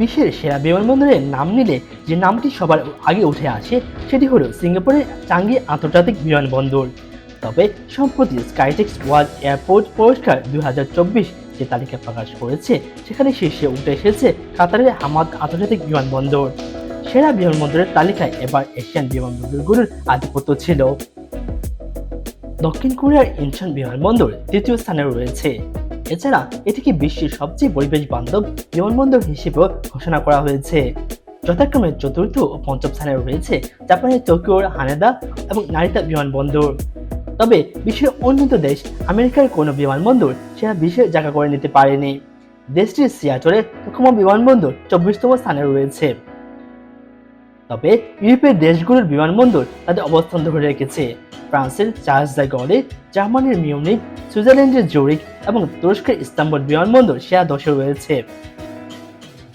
বিশ্বের সেরা বিমানবন্দরের নাম নিলে যে নামটি সবার আগে উঠে আসে, সেটি হলো সিঙ্গাপুরের চাঙ্গি আন্তর্জাতিক বিমানবন্দর। তবে সম্প্রতি স্কাইটেক্স ওয়ার্ল্ড এয়ারপোর্ট পুরস্কার দুই যে তালিকা প্রকাশ করেছে, সেখানে শীর্ষে উঠে এসেছে কাতারের হামাদ আন্তর্জাতিক বিমানবন্দর। সেরা বিমানবন্দরের তালিকায় এবার এশিয়ান বিমানবন্দরগুলোর আধিপত্য ছিল। দক্ষিণ কোরিয়ার ইনচন বিমানবন্দর তৃতীয় স্থানে রয়েছে। এছাড়া এটিকে বিশ্বের সবচেয়ে পরিবেশ বান্ধব বিমানবন্দর হিসেবেও ঘোষণা করা হয়েছে। যথাক্রমে চতুর্থ ও পঞ্চম স্থানে রয়েছে জাপানের টোকিওর হানেদা এবং নারিতা বিমানবন্দর। তবে বিশ্বের উন্নত দেশ আমেরিকার কোনো বিমানবন্দর সেরা বিশ্বের জায়গা করে নিতে পারেনি। দেশটির সিয়াটলে তোকোমা বিমানবন্দর চব্বিশতম স্থানে রয়েছে। তবে ইউরোপের দেশগুলোর বিমানবন্দর তাদের অবস্থান ধরে রেখেছে। ফ্রান্সের চার্জ দ্য গলে জার্মানির মিউনিক সুইজারল্যান্ডের জোরিক এবং তুরস্কের ইস্তাম্বুল বিমানবন্দর সেরা দশে রয়েছে।